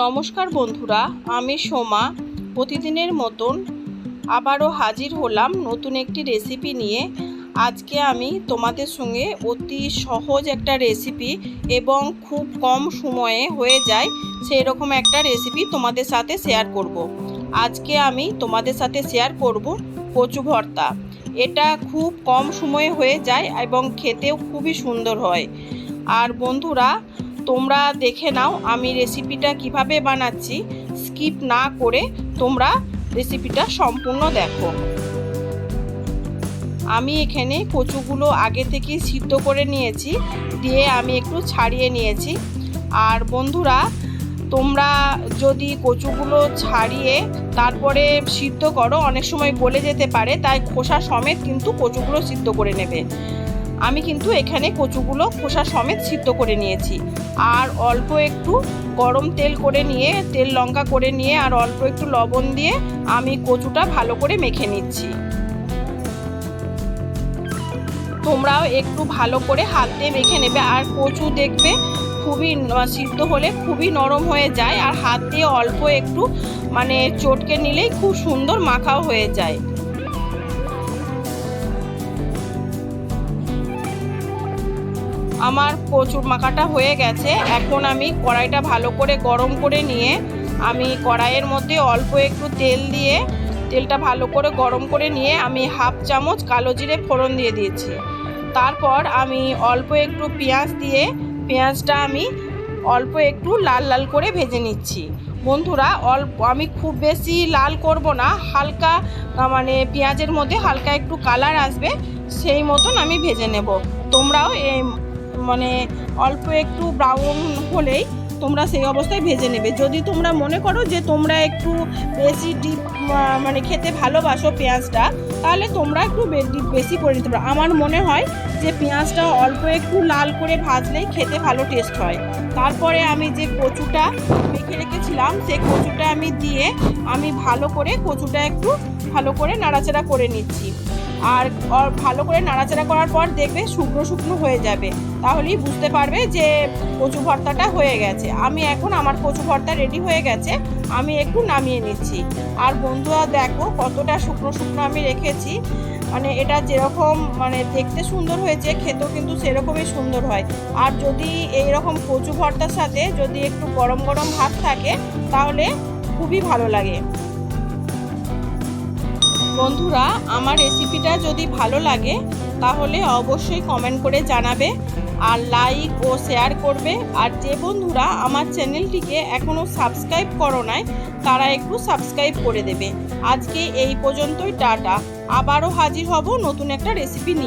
নমস্কার বন্ধুরা, আমি সোমা। প্রতিদিনের মতন আবারও হাজির হলাম নতুন একটি রেসিপি নিয়ে। আজকে আমি তোমাদের সঙ্গে অতি সহজ একটা রেসিপি এবং খুব কম সময়ে হয়ে যায় সেই রকম একটা রেসিপি তোমাদের সাথে শেয়ার করব। আজকে আমি তোমাদের সাথে শেয়ার করব কচু ভর্তা। এটা খুব কম সময়ে হয়ে যায় এবং খেতেও খুবই সুন্দর হয়। আর বন্ধুরা তোমরা দেখে নাও আমি রেসিপিটা কীভাবে বানাচ্ছি। স্কিপ না করে তোমরা রেসিপিটা সম্পূর্ণ দেখো। আমি এখানে কচুগুলো আগে থেকে সিদ্ধ করে নিয়েছি, দিয়ে আমি একটু ছাড়িয়ে নিয়েছি। আর বন্ধুরা, তোমরা যদি কচুগুলো ছাড়িয়ে তারপরে সিদ্ধ করো, অনেক সময় গলে যেতে পারে, তাই খোসা সমেত কিন্তু কচুগুলো সিদ্ধ করে নেবে। আমি কিন্তু এখানে কচুগুলো খোসা সমেত সিদ্ধ করে নিয়েছি। আর অল্প একটু গরম তেল করে নিয়ে, তেল লঙ্কা করে নিয়ে আর অল্প একটু লবণ দিয়ে আমি কচুটা ভালো করে মেখে নিচ্ছি। তোমরাও একটু ভালো করে হাত দিয়ে মেখে নেবে। আর কচু দেখবে খুবই সিদ্ধ হলে খুবই নরম হয়ে যায়। আর হাত দিয়ে অল্প একটু মানে চটকে নিলেই খুব সুন্দর মাখাও হয়ে যায়। আমার কচুর মাখাটা হয়ে গেছে। এখন আমি কড়াইটা ভালো করে গরম করে নিয়ে আমি কড়াইয়ের মধ্যে অল্প একটু তেল দিয়ে, তেলটা ভালো করে গরম করে নিয়ে আমি হাফ চামচ কালো জিরে ফোড়ন দিয়ে দিয়েছি। তারপর আমি অল্প একটু পেঁয়াজ দিয়ে, পেঁয়াজটা আমি অল্প একটু লাল লাল করে ভেজে নিচ্ছি। বন্ধুরা, অল্প আমি খুব বেশি লাল করব না, হালকা মানে পেঁয়াজের মধ্যে হালকা একটু কালার আসবে, সেই মতন আমি ভেজে নেব। তোমরাও এই মানে অল্প একটু ব্রাউন হলেই তোমরা সেই অবস্থায় ভেজে নেবে। যদি তোমরা মনে করো যে তোমরা একটু বেশি ডিপ মানে খেতে ভালোবাসো পেঁয়াজটা, তাহলে তোমরা একটু ডিপ বেশি করে নিতে পারো। আমার মনে হয় যে পেঁয়াজটা অল্প একটু লাল করে ভাজলেই খেতে ভালো টেস্ট হয়। তারপরে আমি যে কচুটা মেখে রেখেছিলাম, সেই কচুটা আমি দিয়ে আমি ভালো করে কচুটা একটু ভালো করে নাড়াচাড়া করে নিচ্ছি। আর ভালো করে নাড়াচাড়া করার পর দেখবে শুকনো শুকনো হয়ে যাবে। তাহলেই বুঝতে পারবে যে কচু ভর্তাটা হয়ে গেছে। আমি এখন আমার কচু ভর্তা রেডি হয়ে গেছে, আমি একটু নামিয়ে নিচ্ছি। আর বন্ধুরা, দেখো কতটা শুকনো শুকনো আমি রেখেছি। মানে এটা যেরকম মানে দেখতে সুন্দর হয়েছে, খেতেও কিন্তু সেরকমই সুন্দর হয়। আর যদি এই রকম কচু ভর্তার সাথে যদি একটু গরম গরম ভাত থাকে, তাহলে খুবই ভালো লাগে। বন্ধুরা, আমার রেসিপিটা যদি ভালো লাগে, তাহলে অবশ্যই কমেন্ট করে জানাবে আর লাইক ও শেয়ার করবে। আর যে বন্ধুরা আমার চ্যানেলটিকে এখনও সাবস্ক্রাইব করো নাই, তারা একটু সাবস্ক্রাইব করে দেবে। আজকে এই পর্যন্তই, টাটা। আবারও হাজির হব নতুন একটা রেসিপি নিয়ে।